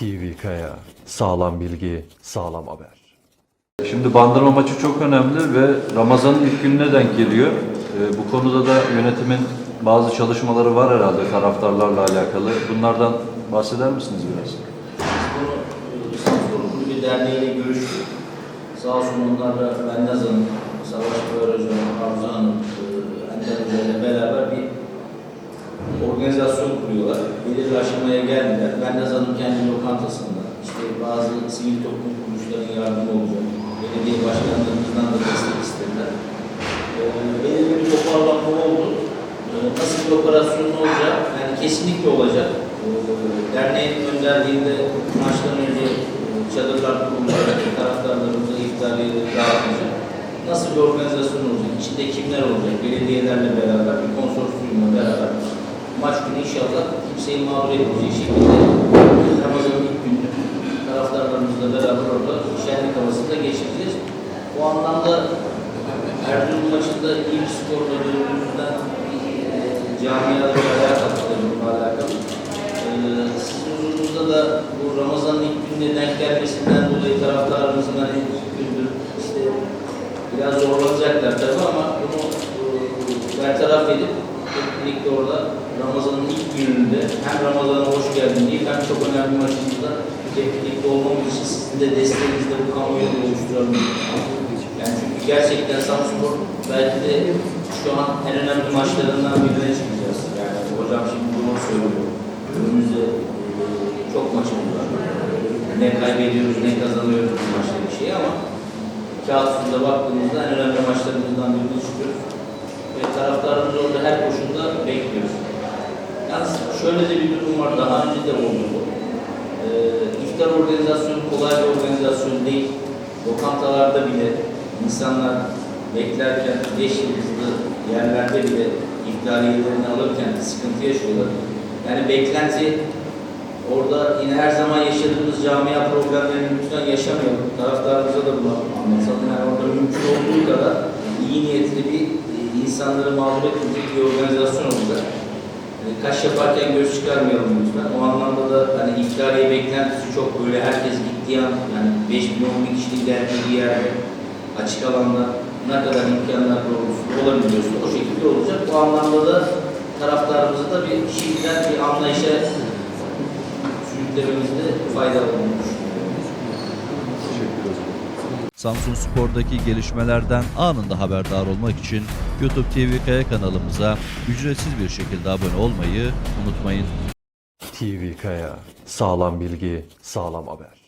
TV Kaya. Sağlam bilgi, sağlam haber. Şimdi bandırma maçı çok önemli ve Ramazan'ın ilk gününe denk geliyor. Ee, bu konuda da yönetimin bazı çalışmaları var herhalde taraftarlarla alakalı. Bunlardan bahseder misiniz biraz? Bunu e, Samsun Kulübü Derneği'yle görüştük. Sağ olsun onlar da Hanım, Savaş Böğür Hocam, Arzu Hanım, e, Ender Hoca'yla beraber bir organizasyon kuruyorlar. Belirli aşamaya geldiler. Bennaz Hanım kendi lokantasında, işte bazı sivil toplum kuruluşlarının yardımı olacak. Belediye başkanlarımızdan da destek istediler. E, belirli bir toparlanma oldu. E, nasıl bir operasyon olacak? Yani kesinlikle olacak. E, derneğin önderliğinde maçtan önce e, çadırlar kurulacak, taraftarlarımıza iftariyeleri dağıtılacak. Nasıl bir organizasyon olacak? İçinde kimler olacak? Belediyelerle beraber, bir konsorsiyumla beraber maç günü inşallah kimseyi mağdur etmeyecek şekilde Ramazan'ın ilk günü taraftarlarımızla beraber orada şenlik havasında geçireceğiz. Bu anlamda Erzurum maçında iyi bir skorla döndüğümüzden e, camialara ayağa kalktılar bununla alakalı. E, sizin huzurunuzda da bu Ramazan'ın ilk gününe denk gelmesinden dolayı taraftarımızın hani ilk gündür işte biraz zorlanacaklar tabii ama bunu e, bertaraf edip birlikte orada Ramazan'ın ilk gününde hem Ramazan'a hoş geldin deyip hem çok önemli maçımızda birlikte olmamız için sizin de desteğinizle bu kamuoyunu oluşturalım. Yani çünkü gerçekten Samsunspor belki de şu an en önemli maçlarından birine çıkacağız. Yani hocam şimdi bunu söylüyor. Önümüzde e, çok maçımız var. Ne kaybediyoruz ne kazanıyoruz bu maçta bir şey ama kağıt üstünde baktığımızda en önemli maçlarımızdan birine çıkıyoruz. Ve taraftarımız orada her koşulda bekliyoruz. Yalnız şöyle de bir durum var. Daha önce de oldu bu. Ee, iftar organizasyonu kolay bir organizasyon değil. Lokantalarda bile insanlar beklerken beş yıldızlı yerlerde bile iftariyelerini alırken sıkıntı yaşıyorlar. Yani beklenti orada yine her zaman yaşadığımız camia problemlerini lütfen yaşamayalım. Taraftarımıza da bunu anlatalım. Yani orada mümkün olduğu kadar iyi niyetli bir e, insanları mağdur etmeyecek bir organizasyon olacak. E, Kaş yaparken göz çıkarmayalım lütfen. O anlamda da hani iftariye beklentisi çok böyle herkes gittiği an yani 5 milyon bir kişilik geldiği bir yerde açık alanda ne kadar imkanlar doğrultusunda olabiliyorsa o şekilde olacak. Bu anlamda da taraftarımıza da bir şimdiden bir anlayışa sürüklememizde fayda olduğunu Samsun Spor'daki gelişmelerden anında haberdar olmak için YouTube TV Kaya kanalımıza ücretsiz bir şekilde abone olmayı unutmayın. TV Kaya. Sağlam bilgi, sağlam haber.